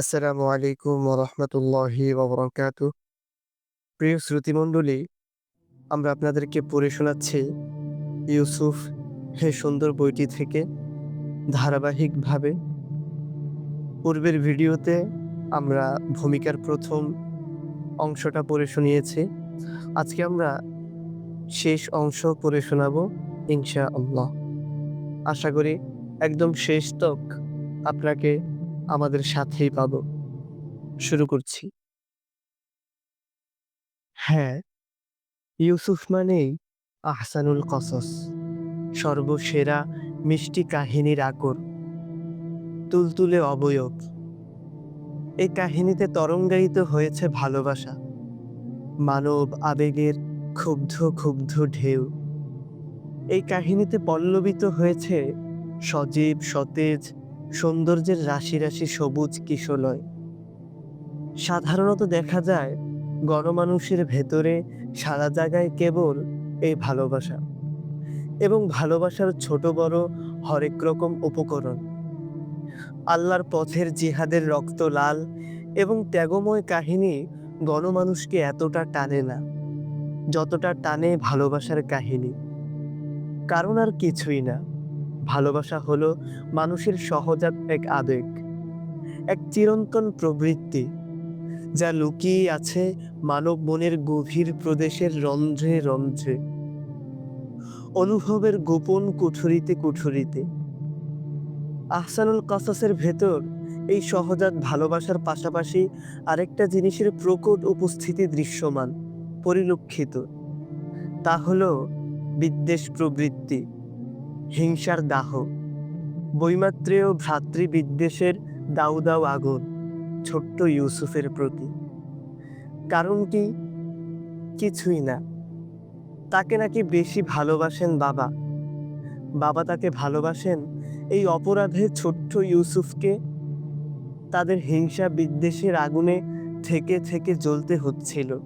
আসসালামু আলাইকুম ওরহমতুল্লাহি ওবরাকাতু প্রিয় শ্রুতিমণ্ডলী, আমরা আপনাদেরকে পড়ে শোনাচ্ছি ইউসুফ হে সুন্দর বইটি থেকে ধারাবাহিকভাবে। পূর্বের ভিডিওতে আমরা ভূমিকার প্রথম অংশটা পড়ে শুনিয়েছি। আজকে আমরা শেষ অংশ পড়ে শোনাবো ইনশা আল্লাহ আশা করি একদম শেষ তক আপনাকে আমাদের সাথেই পাব। শুরু করছি। হ্যাঁ ইউসুফ মানেই আহসানুল কসস, সর্বসেরা মিষ্টি কাহিনীর আকর তুলতুলে অবয়ব। এই কাহিনীতে তরঙ্গায়িত হয়েছে ভালোবাসা, মানব আবেগের ক্ষুব্ধ ক্ষুব্ধ ঢেউ। এই কাহিনীতে পল্লবিত হয়েছে সজীব সতেজ সৌন্দর্যের রাশি রাশি সবুজ কিশলয় সাধারণত দেখা যায়, গণমানুষের ভেতরে সারা জায়গায় কেবল এই ভালোবাসা এবং ভালোবাসার ছোট বড় হরেক রকম উপকরণ। আল্লাহর পথের জিহাদের রক্ত লাল এবং ত্যাগময় কাহিনী গণমানুষকে এতটা টানে না, যতটা টানে ভালোবাসার কাহিনী। কারণ আর কিছুই না। ভালোবাসা হলো মানুষের সহজাত এক আবেগ, এক চিরন্তন প্রবৃত্তি, যা লুকিয়ে আছে মানব মনের গভীর প্রদেশের রন্ধ্রে রন্ধ্রে, অনুভবের গোপন কুঠুরিতে কুঠুরিতে। আহসানুল কাসাসের ভেতর এই সহজাত ভালোবাসার পাশাপাশি আরেকটা জিনিসের প্রকট উপস্থিতি দৃশ্যমান, পরিলক্ষিত, তা হলো বিদ্বেষ প্রবৃত্তি। হিংসার দাহ। বৈমাত্রেয় ভ্রাতৃবিদ্বেষের দাউ দাউ আগুন ছোট্ট ইউসুফের প্রতি। কারণ কি? কিছুই না। তাকে নাকি বেশি ভালোবাসেন বাবা। বাবা তাকে ভালোবাসেন এই অপরাধে ছোট্ট ইউসুফকে। তাদের হিংসা বিদ্বেষের আগুনে থেকে থেকে জ্বলতে হচ্ছিল।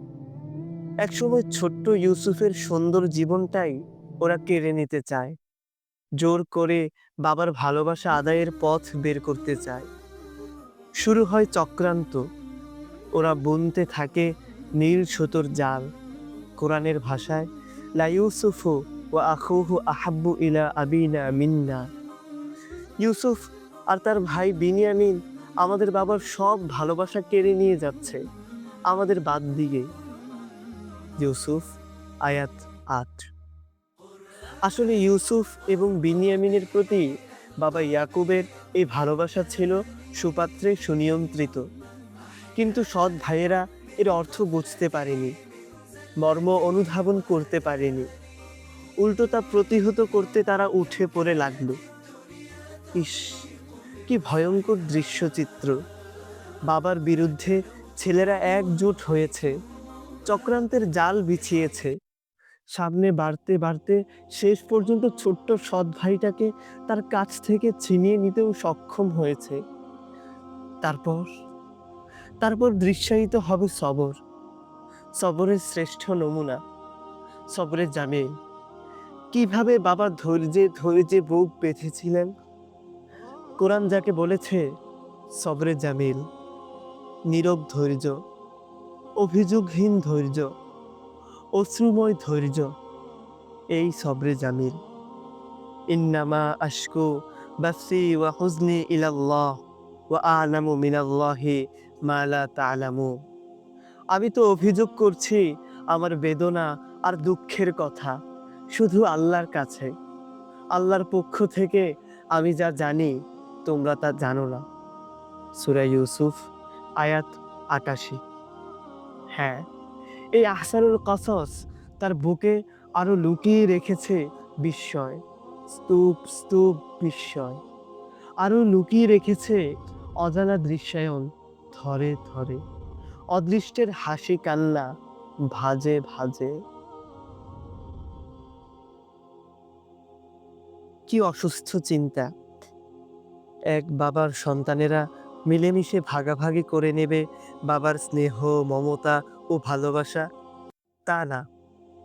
একসময় ছোট্ট ইউসুফের সুন্দর জীবনটাই ওরা কেড়ে নিতে চায়। জোর করে বাবার ভালোবাসা আদায়ের পথ বের করতে চায়। শুরু হয় চক্রান্ত। ওরা বুনতে থাকে নীল সুতোর জাল। কোরআনের ভাষায়, লা ইউসুফু ও আখুহু আহাব্বু ইলা আবিনা মিন্না। ইউসুফ আর তার ভাই বিনিয়ামিন আমাদের বাবার সব ভালোবাসা কেড়ে নিয়ে যাচ্ছে আমাদের বাদ দিয়ে ইউসুফ, আয়াত আট। আসলে ইউসুফ এবং বিনিয়ামিনের প্রতি বাবা ইয়াকুবের এই ভালোবাসা ছিল সুপাত্রে সুনিয়ন্ত্রিত। কিন্তু সৎ ভাইয়েরা এর অর্থ বুঝতে পারেনি, মর্ম অনুধাবন করতে পারেনি। উল্টো তা প্রতিহত করতে তারা উঠে পড়ে লাগল। ইস, কি ভয়ঙ্কর দৃশ্যচিত্র। বাবার বিরুদ্ধে ছেলেরা একজোট হয়েছে, চক্রান্তের জাল বিছিয়েছে। সামনে বাড়তে বাড়তে শেষ পর্যন্ত ছোট্ট সৎ ভাইটাকে তার কাছ থেকে ছিনিয়ে নিতেও সক্ষম হয়েছে। তারপর তারপর দৃশ্যায়িত হবে সবর। সবরের শ্রেষ্ঠ নমুনা, সবরের জামিল কীভাবে বাবা ধৈর্যে ধৈর্যে বুক বেঁধেছিলেন? কোরআন যাকে বলেছে সবরে জামিল, নীরব ধৈর্য, অভিযোগহীন ধৈর্য। অশ্রুময় ধৈর্য। এই সবরে জামিল। ইন্নামা আশকু বাসি ওয়া হুজনি ইলাল্লাহ ওয়া আলামু মিনাল্লাহি মা লা তা'লামু। আমি তো অভিযোগ করছি আমার বেদনা আর দুঃখের কথা, শুধু আল্লাহর কাছে। আল্লাহর পক্ষ থেকে আমি যা জানি, তোমরা তা জানো না। সুরা ইউসুফ, আয়াত আটাশি। হ্যাঁ এই আহসানুল কসস তার বুকে আরও লুকিয়ে রেখেছে বিস্ময়, স্তূপ স্তূপ, বিস্ময়। আরও লুকিয়ে রেখেছে অজানা দৃশ্যায়ন ধরে ধরে অদৃষ্টের হাসি কান্না ভাজে ভাজে। কি অসুস্থ চিন্তা। এক বাবার সন্তানেরা মিলেমিশে ভাগাভাগি করে নেবে বাবার স্নেহ, মমতা ও ভালোবাসা? তা না।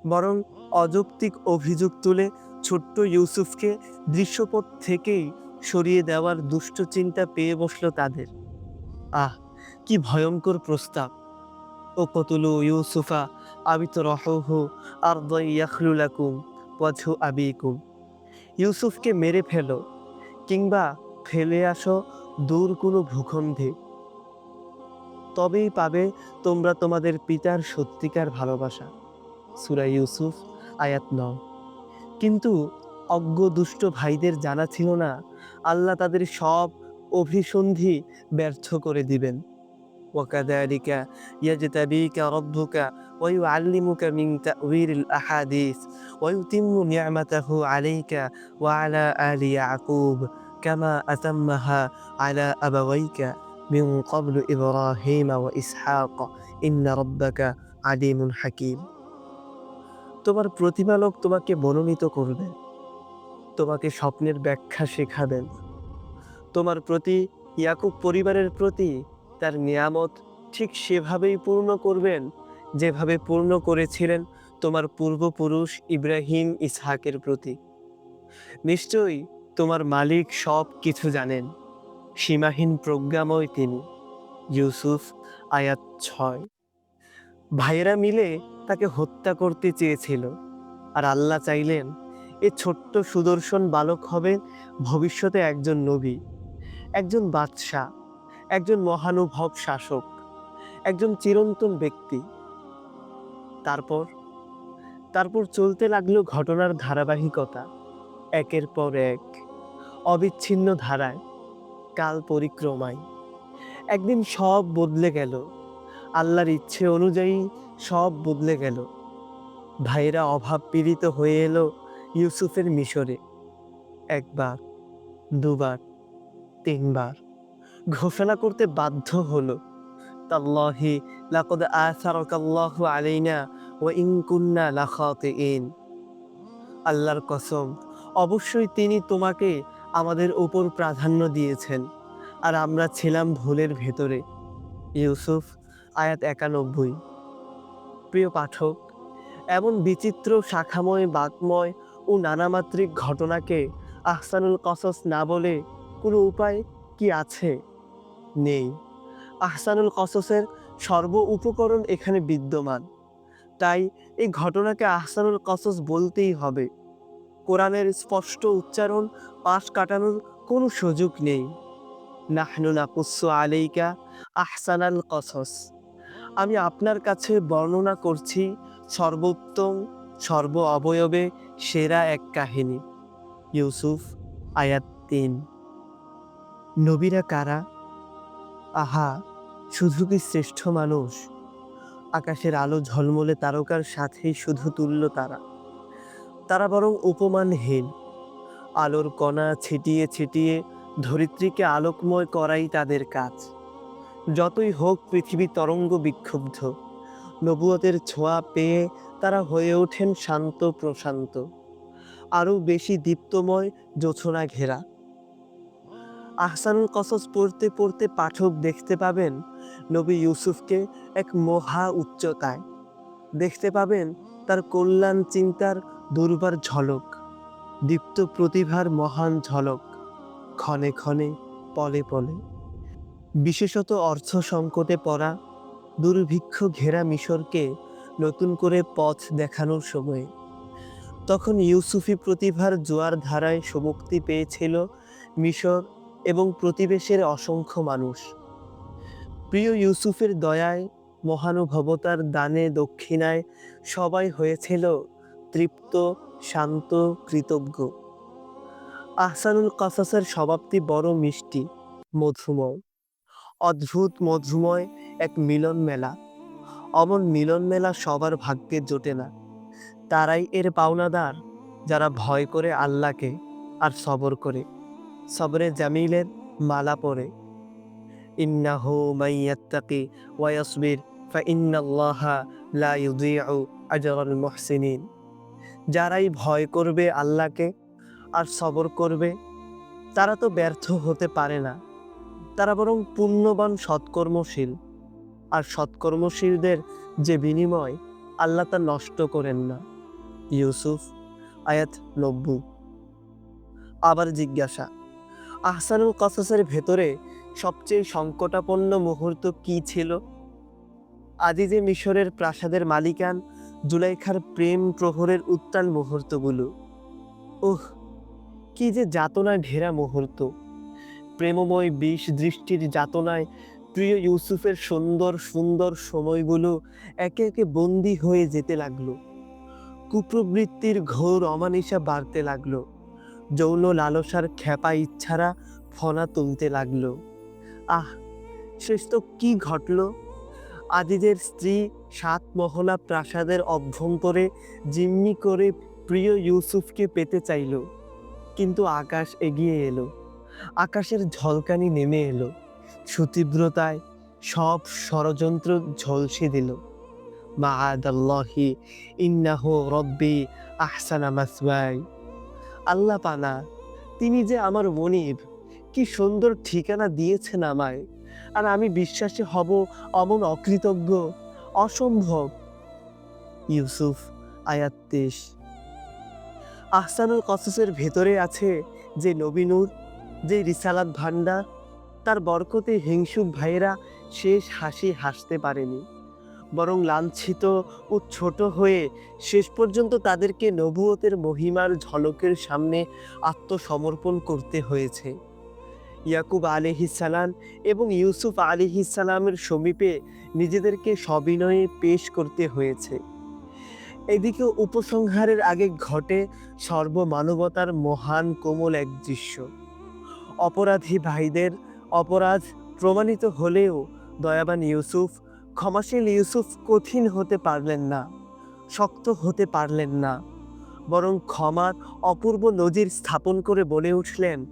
বরং অযৌক্তিক অভিযোগ তুলে ছোট্ট ইউসুফকে দৃশ্যপট থেকেই সরিয়ে দেওয়ার দুষ্ট চিন্তা পেয়ে বসল তাদের। আহ, কি ভয়ঙ্কর প্রস্তাব। ও কতুলু ইউসুফা আবিত রহহু আর ইয়াখলুলাকুম ওয়াজহু আবিকুম। ইউসুফকে মেরে ফেলো কিংবা ফেলে আসো দূর কোনো ভূখণ্ডে। তবেই পাবে তোমরা তোমাদের পিতার সত্যিকার ভালোবাসা সুরা ইউসুফ আয়াত নয় কিন্তু অজ্ঞ দুষ্ট ভাইদের জানা ছিল না আল্লাহ তাদের সব অভিসন্ধি ব্যর্থ করে দিবেন وكذلك يجتبيك ربك ويعلمك من تأويل الأحاديث ويتم نعمته عليك وعلى آل يعقوب كما أتمها على أبويك من قبل إبراهيم وإسحاق إن ربك عليم حكيم তোমার প্রতিপালক তোমাকে মনোনীত করবেন তোমাকে স্বপ্নের ব্যাখ্যা শেখাবেন তোমার প্রতি ইয়াকুব পরিবারের প্রতি তার নিয়ামত ঠিক সেভাবেই পূর্ণ করবেন যেভাবে পূর্ণ করেছিলেন তোমার পূর্বপুরুষ ইব্রাহিম ইসহাকের প্রতি নিশ্চয়ই তোমার মালিক সব কিছু জানেন সীমাহীন প্রজ্ঞাময় তিনি, ইউসুফ আয়াত ছয়। ভাইয়েরা মিলে তাকে হত্যা করতে চেয়েছিল আর আল্লাহ চাইলেন এ ছোট্ট সুদর্শন বালক হবে ভবিষ্যতে একজন নবী, একজন বাদশাহ, একজন মহানুভব শাসক, একজন চিরন্তন ব্যক্তি। তারপর তারপর চলতে লাগল ঘটনার ধারাবাহিকতা, একের পর এক, অবিচ্ছিন্ন ধারায়। কাল পরিক্রমায়। একদিন সব বদলে গেল। আল্লাহর ইচ্ছে অনুযায়ী সব বদলে গেল। ভাইরা অভাব পীড়িত হয়ে এলো ইউসুফের মিশরে। একবার, দুবার, তিনবার ঘোষণা করতে বাধ্য হলো। তাল্লাহি, লাকদ আসারাকাল্লাহু আলাইনা ওয়া ইন কুন্না লাখাতিইন আল্লাহর কসম, অবশ্যই তিনি তোমাকে আমাদের উপর প্রাধান্য দিয়েছেন। আর আমরা ছিলাম ভুলের ভেতরে। ইউসুফ, আয়াত একানব্বই। প্রিয় পাঠক, এমন বিচিত্র, শাখাময়, বাকময় ও নানামাত্রিক ঘটনাকে আহসানুল কসস না বলে কোনো উপায় কি আছে? নেই। আহসানুল কসসের সর্ব উপকরণ এখানে বিদ্যমান। তাই এই ঘটনাকে আহসানুল কসস বলতেই হবে। কোরআনের স্পষ্ট উচ্চারণ পাশ কাটানোর কোনো সুযোগ নেই। নাহনু নাকুসু আলাইকা আহসানাল কসস। আমি আপনার কাছে বর্ণনা করছি সর্বোত্তম, সর্ব অবয়বে সেরা এক কাহিনী। ইউসুফ, আয়াত তিন। নবীরা কারা? আহা, শুধু কি শ্রেষ্ঠ মানুষ? আকাশের আলো ঝলমলে তারকার সাথেই শুধু তুল্য তারা। তারা বরং উপমানহীন। আলোর কণা ছিটিয়ে ছিটিয়ে ধরিত্রীকে আলোকময় করাই তাদের কাজ। যতই হোক পৃথিবী তরঙ্গ বিক্ষুব্ধ, নবুয়তের ছোঁয়া পেয়ে তারা হয়ে ওঠেন শান্ত প্রশান্ত। আরও বেশি দীপ্তময় জোছনা ঘেরা। আহসানুল কসস পড়তে পড়তে পাঠক দেখতে পাবেন নবী ইউসুফকে এক মহা উচ্চতায়। দেখতে পাবেন তার কল্যাণ চিন্তার দুর্বার ঝলক, দীপ্ত প্রতিভার মহান ঝলক, ক্ষণে ক্ষণে, পলে পলে। বিশেষত অর্থ সংকটে পড়া, দুর্ভিক্ষ ঘেরা মিশরকে নতুন করে পথ দেখানোর সময়ে। তখন ইউসুফি প্রতিভার জোয়ার ধারায় সমুক্তি পেয়েছিল মিশর এবং প্রতিবেশের অসংখ্য মানুষ। প্রিয় ইউসুফের দয়ায়, মহানুভবতার দানে, দক্ষিণায় সবাই হয়েছিল তৃপ্ত, শান্ত, কৃতজ্ঞ। আহসানুল কাসাসের স্বভাবটি বড় মিষ্টি, মধুময়। অদ্ভুত মধুময় এক মিলন মেলা অমন মিলন মেলা সবার ভাগ্যে জোটে না। তারাই এর পাওনাদার, যারা ভয় করে আল্লাহকে আর সবর করে। সবরে জামিলের মালা পরে। ইন্নাহু মাইয়াত্তাকি ওয়া ইয়াসবির ফাইন্নাল্লাহা লা ইউযিউ আজরাল মুহসিনিন। যারাই ভয় করবে আল্লাহকে আর সবর করবে, তারা তো ব্যর্থ হতে পারে না। তারা বরং পুণ্যবান সৎকর্মশীল। আর সৎকর্মশীলদের যে বিনিময়, আল্লাহ তা নষ্ট করেন না। ইউসুফ, আয়াত নব্বু আবার জিজ্ঞাসা, আহসানুল কসাসের ভেতরে সবচেয়ে সংকটাপন্ন মুহূর্ত কি ছিল? আজিজে মিশরের প্রাসাদের মালিকান জুলাইখার প্রেম প্রহরের উত্তাল মুহূর্তগুলো। ওহ, কি যে যাতনায় ঘেরা মুহূর্ত। প্রেমময় বিষ দৃষ্টির যাতনায় প্রিয় ইউসুফের সুন্দর সুন্দর সময়গুলো একে একে বন্দি হয়ে যেতে লাগল। কুপ্রবৃত্তির ঘোর অমানিসা বাড়তে লাগল। যৌন লালসার খ্যাপা ইচ্ছারা ফনা তুলতে লাগল। আহ, শেষ তো কি ঘটল? আজিজের স্ত্রী সাত মহলা প্রাসাদের অভ্যন্তরে জিম্মি করে প্রিয় ইউসুফকে পেতে চাইল। কিন্তু আকাশ এগিয়ে এলো। আকাশের ঝলকানি নেমে এলো। সুতীব্রতায় সব ষড়যন্ত্র ঝলসে দিল। মা আদাল্লাহি ইন্নাহ রব্বি আহসানা মাসওয়াই। আল্লাহ পানা, তিনি যে আমার মনিব, কি সুন্দর ঠিকানা দিয়েছেন আমায়। আর আমি বিশ্বাসী হব অমন অকৃতজ্ঞ। অসম্ভব। ইউসুফ আয়াত তেইশ। আহসানুল কসসের ভেতরে আছে যে নবীনুর যে রিসালাত ভান্ডার তার বরকতে হিংসুক ভাইয়েরা শেষ হাসি হাসতে পারেনি। বরং লাঞ্ছিত ও ছোট হয়ে শেষ পর্যন্ত তাদেরকে নবুয়তের মহিমার ঝলকের সামনে আত্মসমর্পণ করতে হয়েছে। ইয়াকুব আলিহিসালাম এবং ইউসুফ আলিহিসালামের সমীপে নিজেদেরকে সবিনয়ে পেশ করতে হয়েছে। এদিকে উপসংহারের আগে ঘটে সর্বমানবতার মহান কোমল এক দৃশ্য। অপরাধী ভাইদের অপরাধ প্রমাণিত হলেও দয়াবান ইউসুফ, ক্ষমাশীল ইউসুফ কঠিন হতে পারলেন না, শক্ত হতে পারলেন না, বরং ক্ষমার অপূর্ব নজির স্থাপন করে বলে উঠলেন,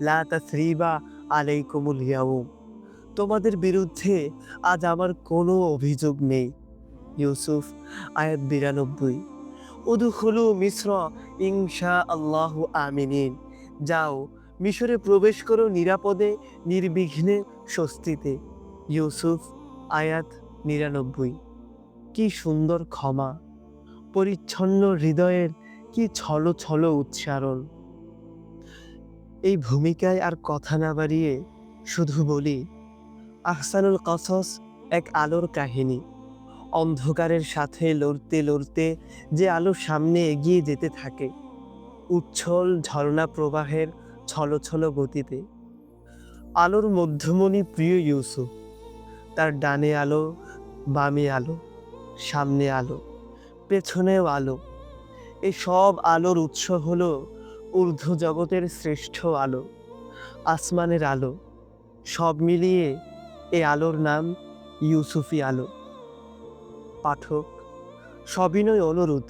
লা তাসরিবা আলাইকুমুল ইয়াউম। তোমাদের বিরুদ্ধে আজ আমার কোনো অভিযোগ নেই। ইউসুফ, আয়াত বিরানব্বই। উদুখুলু মিশ্র ইনশা আল্লাহ আমিনিন। যাও, মিশরে প্রবেশ করো নিরাপদে, নির্বিঘ্নে, স্বস্তিতে। ইউসুফ, আয়াত নিরানব্বই। কি সুন্দর ক্ষমা। পরিচ্ছন্ন হৃদয়ের কি ছলো ছলো উচ্চারণ। এই ভূমিকায় আর কথা না বাড়িয়ে শুধু বলি আহসানুল কসস এক আলোর কাহিনী। অন্ধকারের সাথে লড়তে লড়তে যে আলো সামনে এগিয়ে যেতে থাকে, উচ্ছল ঝর্ণা প্রবাহের ছলো ছলো গতিতে। আলোর মধ্যমণি প্রিয় ইউসুফ, তার ডানে আলো, বামে আলো, সামনে আলো, পেছনেও আলো। এই সব আলোর উৎস হল ঊর্ধ্ব জগতের শ্রেষ্ঠ আলো, আসমানের আলো। সব মিলিয়ে এই আলোর নাম ইউসুফি আলো। পাঠক সবিনয় অনুরোধ,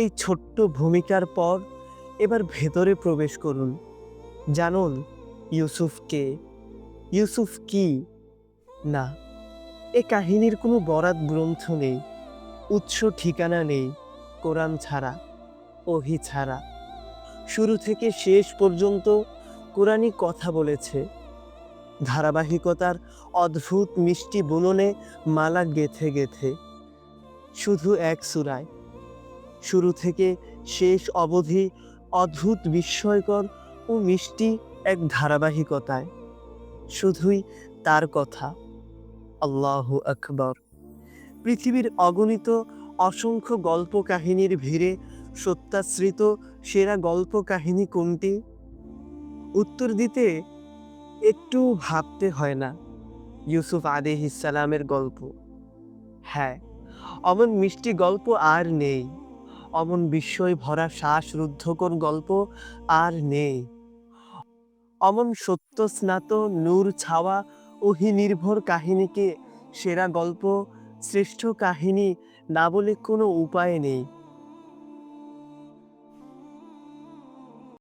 এই ছোট্ট ভূমিকার পর এবার ভেতরে প্রবেশ করুন। জানুন ইউসুফকে ইউসুফ কি? না, এ কাহিনীর কোনো বরাত গ্রন্থ নেই, উৎস ঠিকানা নেই, কোরআন ছাড়া, ওহি ছাড়া। শুরু থেকে শেষ পর্যন্ত কোরআনই কথা বলেছে। ধারাবাহিকতার অদ্ভুত মিষ্টি বুননে মালা গেথে গেথে, শুধু এক সুরায়। শুরু থেকে শেষ অবধি অদ্ভুত বিস্ময়কর ও মিষ্টি এক ধারাবাহিকতায়। শুধুই তার কথা। আল্লাহ আকবর। পৃথিবীর অগণিত অসংখ্য গল্প কাহিনীর ভিড়ে সত্যাশ্রিত সেরা গল্প কাহিনী কোনটি? উত্তর দিতে একটু ভাবতে হয় না। ইউসুফ আদি ইসালামের গল্প। হ্যাঁ অমন মিষ্টি গল্প আর নেই। অমন বিস্ময় ভরা শ্বাসরুদ্ধকর গল্প আর নেই। অমন সত্য স্নাত নূর ছাওয়া ওহি নির্ভর কাহিনীকে সেরা গল্প, শ্রেষ্ঠ কাহিনী না বলে কোনো উপায় নেই।